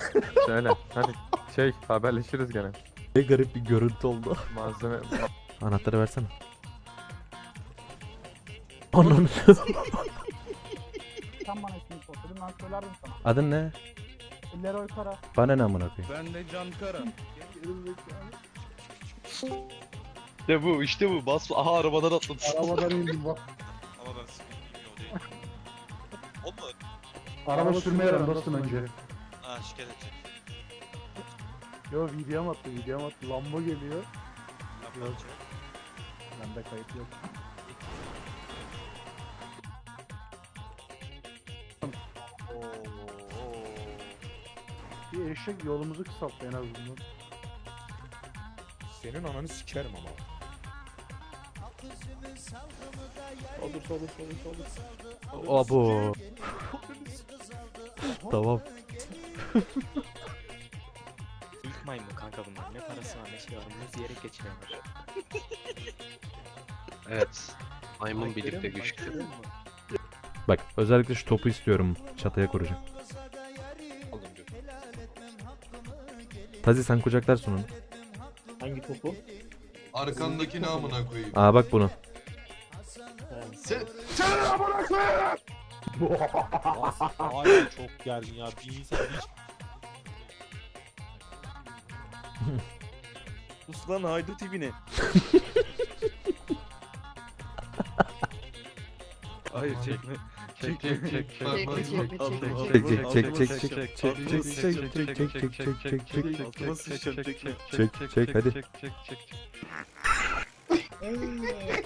Şöyle hani şey haberleşiriz gene. Ne garip bir görüntü oldu. Malzeme Anahtarı versene. Ananı. Sen bana ismini sordun ben söylerdim sana. Adın ne? Leroy Kara. Bana ne amına koyayım? Ben de Can Kara. İşte bu işte bu bas aha arabadan atladı. Arabadan indim bak. Ama ben sıkıntı bilmiyor değil. Olmadı. Araba sürmeyi öğren dostum önce. Ha şikayet edecek. Yo videom attı videom attı. Lambo geliyor. Yapacak. Bende kayıt yok. Bir eşek yolumuzu kısalttı en azından. Senin ananı sikerim ama. Olur olur olur olur. Abo. tamam. İlk maymun kanka bunlar. Ne parası var ne şey var. Muz yiyerek geçiniyorlar. Evet. Maymun birlikte güçlü. Bak özellikle şu topu istiyorum. Çatıya kuracağım. Tazi sen kucaklarsın onu. Hangi topu? Arkandaki namına koyayım. Aa bak bunu. Sen, Hala çok gergin ya. Bir insan hiç... Sus lan haydut tipini. hayır çekme. Çek çek çek çek. Bak, bak, Çek bak. Çek çek çek çek çek çek çek çek çek çek çek çek çek çek çek çek çek çek çek hadi. Çek çek çek. Eee.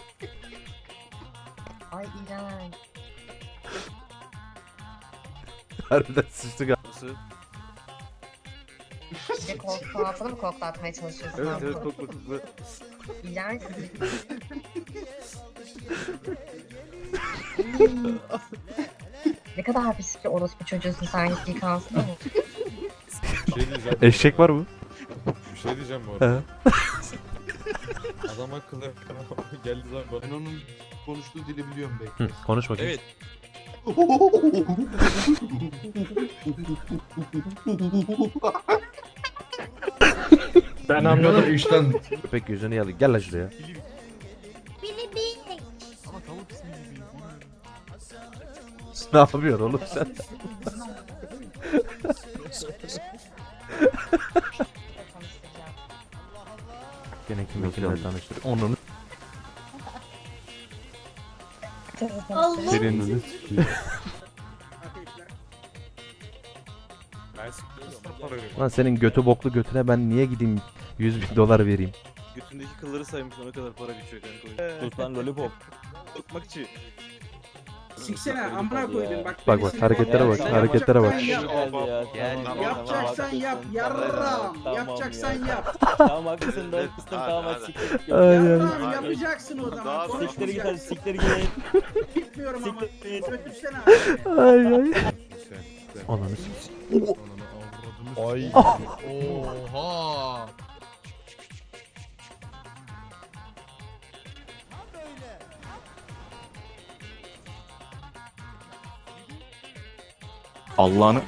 Ay iğrenç. Harbiden sıçtık ha. Bir de koltuğun altını mı koklatmaya çalışıyorsun? Evet evet kokla kokla. İğrenç. ne kadar pis bir orospu çocuğusun sen git yıkansın mı? Bir şey diyeceğim. Eşek var mı? Bir şey diyeceğim bu arada. Adam akıllı geldi zaman ben bana. onun konuştuğu dili biliyorum bekle. Hı, konuş bakayım. Evet. Ben anladım. işten. Köpek yüzünü yalı. Gel lan şuraya. Ne yapıyorsun oğlum sen? Gene kim kimle tanıştır. Onun birinin Ben sıkıyorum. Para veriyorum. Lan senin götü boklu götüne ben niye gideyim 100 bin dolar vereyim? Götündeki kılları saymış ona kadar para biçiyor kanka. Sus lan lollipop. Sokmak için. Siksene amına koydum bak. Bak bak hareketlere bak hareketlere bak. Yapacaksan yap yarram. Yapacaksan yap. Tamam haklısın da haklısın tamam hadi siktir. Yarram yapacaksın o zaman. Daha- Siktir git hadi siktir git. Gitmiyorum ama. Siktir. Götürsene abi. Ay ay. Ananı avradını Ay. Oha. Allah'ını.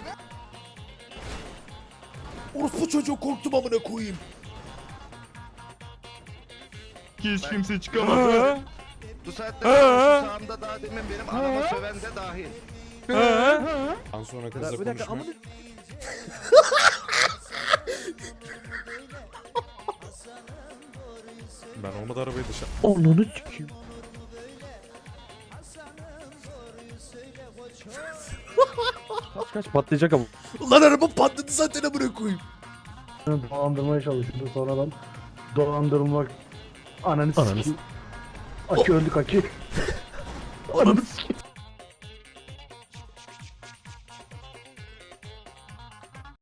Orospu çocuğu korktum amına koyayım. Hiç kimse çıkamadı. Bu saatte şu sağımda daha demin benim anama söven de dahil. Ondan sonra kızla konuşmuyor. Ben olmadı arabayı dışarı. Ananı sikeyim. kaç kaç patlayacak ama. Ulan araba patladı zaten amına koyayım. Dolandırmaya çalışıyordu sonradan. Dolandırmak. Ananı Ananı sikeyim. Aki öldük Aki. Ananı